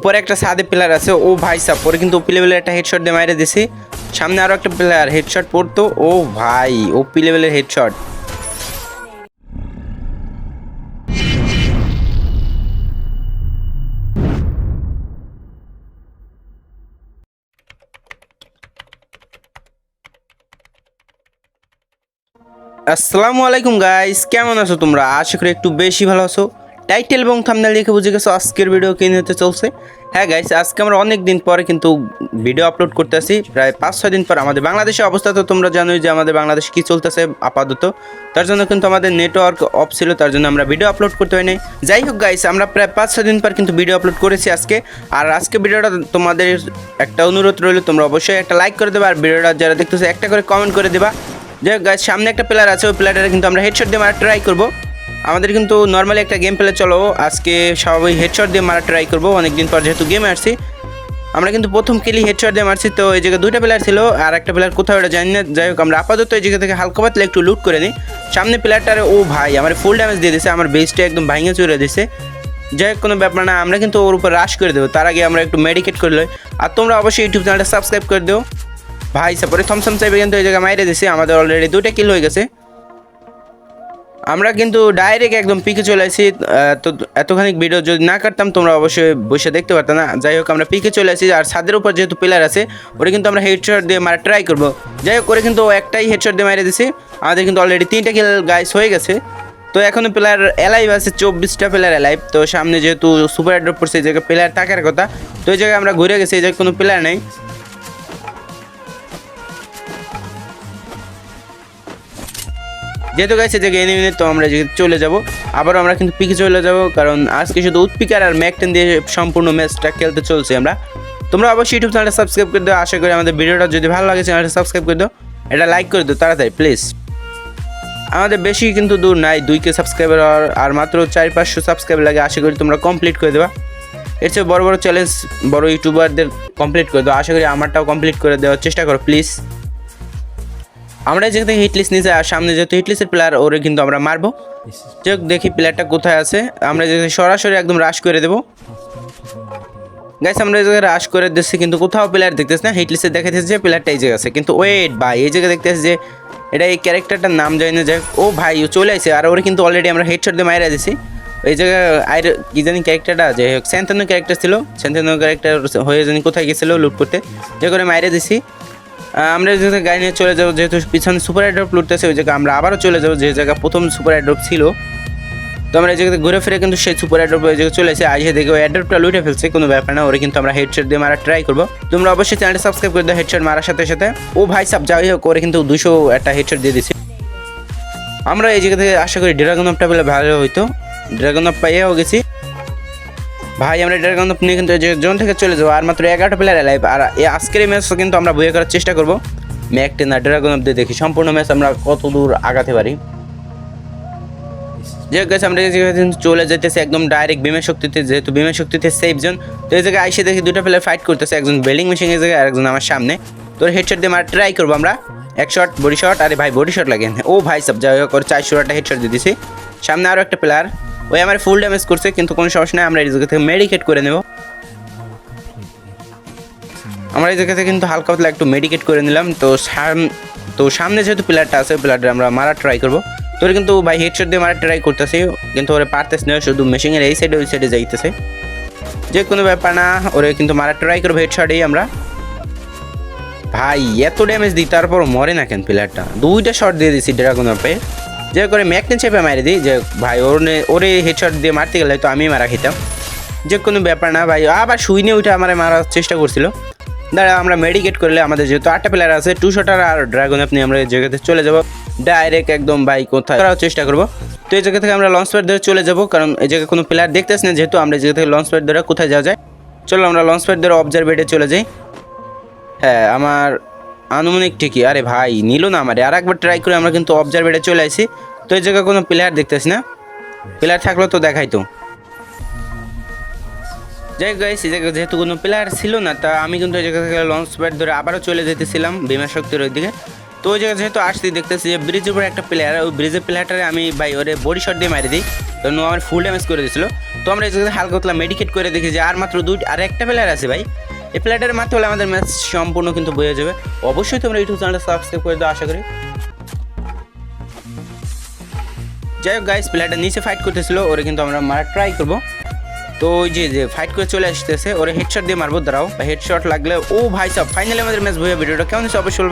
উপরে একটা সাদে প্লেয়ার আছে, ও ভাই সাপ পরে কিন্তু ওপি লেভেলের একটা হেডশট দিয়ে মাইরে দিছে। সামনে আরও একটা প্লেয়ার হেডশট পড়তো, ও ভাই ওপি লেভেলের হেডশট আসসালামু আলাইকুম গাইস কেমন আছো তোমরা? আশা করি একটু বেশি ভালো আছো। টাইটেল এবং থাম্বনেল দেখে বুঝে গেছো আজকের ভিডিও কি নিতে চলছে। হ্যাঁ গাইস আজকে আমরা অনেক দিন পরে কিন্তু ভিডিও আপলোড করতে আসি প্রায় পাঁচ, ছয় দিন পর আমাদের বাংলাদেশের অবস্থা তো তোমরা জানোই যে আমাদের বাংলাদেশ কী চলতেছে আপাতত। তার জন্য কিন্তু আমাদের নেটওয়ার্ক অফ ছিল, তার জন্য আমরা ভিডিও আপলোড করতে হয়নি যাই হোক গাইস আমরা প্রায় পাঁচ, ছয় দিন পর কিন্তু ভিডিও আপলোড করেছি আজকে। আর আজকে ভিডিওটা তোমাদের একটা অনুরোধ রইল, তোমরা অবশ্যই একটা লাইক করে দেবে। আর ভিডিওটা যারা দেখতেছো, একটা করে কমেন্ট করে দেবা। যে গাইস সামনে একটা প্লেয়ার আছে, ওই প্লেয়ারটা কিন্তু আমরা হেডশট দিয়ে মারা ট্রাই করব। আমাদের কিন্তু নর্মালি একটা গেম প্লে চলো, আজকে স্বাভাবিক হেডশট দিয়ে মারা ট্রাই করব, অনেকদিন পর যেহেতু গেমে আসছি। আমরা কিন্তু প্রথম কিলি হেডশট দিয়ে মারছি, তো এই জায়গায় দুইটা প্লেয়ার ছিল, আর একটা প্লেয়ার কোথাও এটা জানি না। যাই হোক, আমরা আপাতত এই জায়গা থেকে হালকা পাতলে একটু লুট করে নিই। সামনে প্লেয়ারটারে ও ভাই, আমার ফুল ড্যামেজ দিয়ে দিছে, আমার বেসটা একদম ভাঙে চড়ে দিছে। যাই হোক, কোনো ব্যাপার না, আমরা কিন্তু ওর উপর রাশ করে দেবো, তার আগে আমরা একটু মেডিকেট করে লই। আর তোমরা অবশ্যই ইউটিউব চ্যানেলটা সাবস্ক্রাইব করে দিও। ভাই সাপরে থমসম চাইবে কিন্তু এই জায়গায় মাইরে দিছে, আমাদের অলরেডি দুইটা কিল হয়ে গেছে। আমরা কিন্তু ডাইরেক্ট একদম পিকে চলে আসি তো এতখানি ভিডিও যদি না কাটতাম, তোমরা অবশ্যই বসে দেখতে পারতাম না। যাই হোক, আমরা পিকে চলে আসি, আর ছাদের উপর যেহেতু পিলার আছে ওটা কিন্তু আমরা হেডশট দিয়ে মারা ট্রাই করব। যাই হোক করে কিন্তু একটাই হেডশট দিয়ে মারে দিছি। আমাদের কিন্তু অলরেডি তিনটা কিল গাইস হয়ে গেছে। তো এখনও প্লেয়ার অ্যালাইভ আছে, চব্বিশটা প্লেয়ার অ্যালাইভ তো সামনে যেহেতু সুপার অ্যাড্রপ পড়ছে, এই জায়গায় প্লেয়ার থাকার কথা, তো এই জায়গায় আমরা ঘুরে গেছি, এই জায়গায় কোনো প্লেয়ার নেই। যেহেতু গেছে যে এনিমিনে তো আমরা চলে যাব। আবারও আমরা কিন্তু পিকে চলে যাব, কারণ আজকে শুধু উৎপিকার আর ম্যাকটেন দিয়ে সম্পূর্ণ ম্যাচটা খেলতে চলছে আমরা। তোমরা অবশ্যই ইউটিউব চ্যানেলটা সাবস্ক্রাইব করে দাও, আশা করি আমাদের ভিডিওটা যদি ভালো লাগে চ্যানেলটা সাবস্ক্রাইব করে দাও। এটা লাইক করে দাও তাড়াতাড়ি, প্লিজ। আমাদের বেশি কিন্তু দূর নাই দুই কে সাবস্ক্রাইবার আর মাত্র চার পাঁচশো সাবস্ক্রাইবার লাগে, আশা করি তোমরা কমপ্লিট করে দেবা। এর চেয়ে বড় বড় চ্যালেঞ্জ বড় ইউটিউবারদের কমপ্লিট করে দাও, আশা করি আমারটাও কমপ্লিট করে দেওয়ার চেষ্টা করো, প্লিজ। আমরা থেকে হিটলিস নিচে, আর সামনে যেহেতু হিটলিসের প্লেয়ার ওরে কিন্তু আমরা মারবো। চোখ দেখি প্লেয়ারটা কোথায় আছে। আমরা যদি সরাসরি একদম রাশ করে দেবো। গাইস আমরা এই জায়গায় রাশ করে দিচ্ছি, কিন্তু কোথাও প্লেয়ার দেখতেছি না। হিটলিসে দেখাতেছে যে প্লেয়ারটা এই জায়গায় আছে। কিন্তু ওয়েট ভাই, এই জায়গায় দেখতেছি যে, এটা এই ক্যারেক্টারটার নাম জানি না। যাক ও ভাই, ও চলে আসে আর ওরে কিন্তু অলরেডি আমরা হেডশট দিয়ে মাইরা দিছি। এই জায়গায় আইর, কি জানি ক্যারেক্টারটা যে স্যান্তানো ক্যারেক্টার ছিল। স্যান্তানো ক্যারেক্টার হয়ে জানি কোথায় গেছিল লুট করতে। যে করে মাইরে দিছি। আমরা যে গাড়ি নিয়ে চলে যাব, যেহেতু পিছনে সুপার অ্যাড্রপ লুটতেছে, ওই জায়গায় আমরা আবারও চলে যাব, যে জায়গা প্রথম সুপার অ্যাড্রপ ছিল। তো আমরা এই জায়গাতে ঘুরে ফিরে কিন্তু সেই সুপার অ্যাড্রপ ওই জায়গায় চলে এসে আজকে দেখে, ওই অ্যাড্রপটা লুটে ফেলছে, কোনো ব্যাপার না, ওরে কিন্তু আমরা হেডশট দিয়ে মারা ট্রাই করব। তোমরা অবশ্যই চ্যানেলটা সাবস্ক্রাইব করে দাও হেডশট মারার সাথে সাথে। ও ভাই সাব, যাই হোক, ওরে কিন্তু দুশো একটা হেডশট দিয়ে দিছি। আমরা এই জায়গা থেকে আশা করি ড্রাগন আপটা পেলে ভালো হইতো। ড্রাগন আপ পাইয়াও গেছি। ভাই, আমরা ড্রাগন আপ নিয়ে কিন্তু জোন থেকে চলে যাব, আর মাত্র এগারোটা প্লেয়ার লাইভ আর এই আজকের এই ম্যাচ কিন্তু আমরা বইয়ে করার চেষ্টা করব। ম্যাক টেন, আর ড্রাগন দেখি। সম্পূর্ণ ম্যাচ আমরা কত দূর আগাতে পারি। যে গেছে আমরা কিন্তু চলে যেতেছি একদম ডাইরেক্ট বিমের শক্তিতে, যেহেতু বিমের শক্তিতে সেফ জোন তো এই জায়গায় আইসে দেখি দুটো প্লেয়ার ফাইট করতেছে, একজন বেলিং মেশিন এই জায়গায় আর একজন আমার সামনে। তো হেডশট দিয়ে মারা ট্রাই করব আমরা। এক শট বডি শট আরে ভাই বডি শট লাগে। ও ভাই, সব যাই হোক চারশো একটা হেডশট দিয়ে দিছি সামনে আরও একটা প্লেয়ার ওই আমার ফুল ড্যামেজ করছে, কিন্তু কোনো সমস্যা নেই, আমরা এই জায়গা থেকে মেডিকেট করে নেব। আমরা এই জায়গা থেকে কিন্তু হালকা পাতলা একটু মেডিকেট করে নিলাম। তো সাম, তো সামনে যেহেতু প্লেয়ারটা আছে প্লেয়ারটা আমরা মারা ট্রাই করব। তো ওরা কিন্তু ভাই হেডশট দিয়ে মারা ট্রাই করতেছে, কিন্তু ওরা পারতেছে না, শুধু মেশিনের এই সাইডে ওই সাইডে যাইতেছে। যে কোনো ব্যাপার না, ওরা কিন্তু মারা ট্রাই করব হেডশটেই আমরা। ভাই, এত ড্যামেজ দিই তারপর মরে না কেন প্লেয়ারটা দুইটা শট দিয়ে দিছি ড্রাগন আপে যে করে ম্যাকটেন চেপে মারি দিই, যে ভাই ওর, ওরে হেডশট দিয়ে মারতে গেলে তো আমি মারা খেতাম। যে কোনো ব্যাপার না ভাই, আবার শুইনে ওইটা আমার মারার চেষ্টা করছিল। দাঁড়া আমরা মেডিকেট করলে আমাদের যেহেতু আটটা প্লেয়ার আছে টু শটার আর ড্রাগন আপনি আমরা এই জায়গাতে চলে যাব। ডাইরেক্ট একদম ভাই কোথায় করার চেষ্টা করব। তো এই জায়গা থেকে আমরা লঞ্চ প্যাড ধরে চলে যাব, কারণ এই জায়গায় কোনো প্লেয়ার দেখতেছ না, যেহেতু আমরা এই জায়গা থেকে লঞ্চ প্যাড ধরে কোথায় যাওয়া যায়। চলো আমরা লঞ্চ প্যাড ধরে অবজারভেটে চলে যাই। হ্যাঁ আমার আনুমানিক ঠিকই, আরে ভাই, নিল না আমারে। আর একবার ট্রাই করে আমরা কিন্তু অবজারভেটে চলে আসি তো এই জায়গায় কোনো প্লেয়ার দেখতেছি না। প্লেয়ার থাকলেও তো দেখাইতো যাই গাইস এই জায়গায় যেহেতু কোনো প্লেয়ার ছিল না, তা আমি কিন্তু এই জায়গা থেকে লঞ্চ প্যাড ধরে আবারও চলে যেতেছিলাম বিমা শক্তির ওই দিকে তো ওই জায়গায় যেহেতু আসছি, দেখতেছি যে ব্রিজের উপরে একটা প্লেয়ার ওই ব্রিজের প্লেয়ারটারে আমি ভাই ওরে বডি শট দিয়ে মারি দিই। তো নো আমার ফুল ড্যামেজ করে দিয়েছিল। তো আমরা এই জায়গায় হালকা পাতলা মেডিকেট করে দেখি যে আর মাত্র দুই, আর একটা প্লেয়ার আছে ভাই। এই প্লেয়ারটার মাত্র হলে আমাদের ম্যাচ সম্পূর্ণ কিন্তু বয়ে যাবে। অবশ্যই তোমরা ইউটিউব চ্যানেলটা সাবস্ক্রাইব করে দাও, আশা করি। যাই হোক গাইস প্লেয়ারটা নিচে ফাইট করতেছিল, ওরে কিন্তু আমরা মারা ট্রাই করব তো ওই যে যে ফাইট করে চলে আসতেছে, ওরে হেডশট দিয়ে মারবো, দাঁড়াও বা হেডশট লাগলে, ও ভাই সব ফাইনালি আমাদের ম্যাচ ভুয়া ভিডিওটা কেমন হচ্ছে অবশ্যই।